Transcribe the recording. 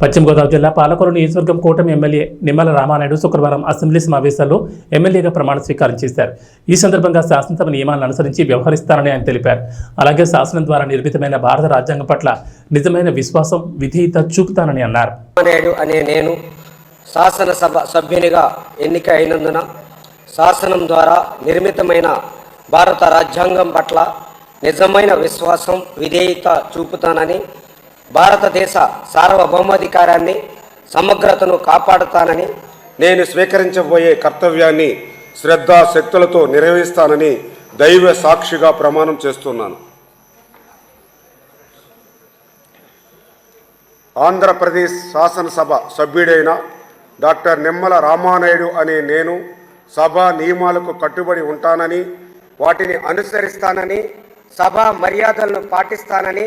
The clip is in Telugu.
పశ్చిమ గోదావరి జిల్లా పాలకొల్లు నియోజకవర్గం కూటమి ఎమ్మెల్యే నిమ్మల రామానాయుడు శుక్రవారం అసెంబ్లీ సమావేశాల్లో ఎమ్మెల్యేగా ప్రమాణ స్వీకారం చేశారు. ఈ సందర్భంగా శాసనసభ నియమాలను అనుసరించి వ్యవహరిస్తారని ఆయన తెలిపారు. అలాగే శాసనం ద్వారా నిర్మితమైన భారత రాజ్యాంగం పట్ల నిజమైన విశ్వాసం విధేయత చూపుతానని అన్నారు. రామానాయుడు అనే నేను శాసనసభ సభ్యునిగా ఎన్నిక అయినందున శాసనం ద్వారా నిర్మితమైన భారత రాజ్యాంగం పట్ల నిజమైన విశ్వాసం విధేయత చూపుతానని భారతదేశ సార్వభౌమాధికారాన్ని సమగ్రతను కాపాడుతానని నేను స్వీకరించబోయే కర్తవ్యాన్ని శ్రద్ధాశక్తులతో నిర్వహిస్తానని దైవ సాక్షిగా ప్రమాణం చేస్తున్నాను. ఆంధ్రప్రదేశ్ శాసనసభ సభ్యుడైన డాక్టర్ నిమ్మల రామానాయుడు అనే నేను సభా నియమాలకు కట్టుబడి ఉంటానని వాటిని అనుసరిస్తానని సభ మర్యాదలను పాటిస్తానని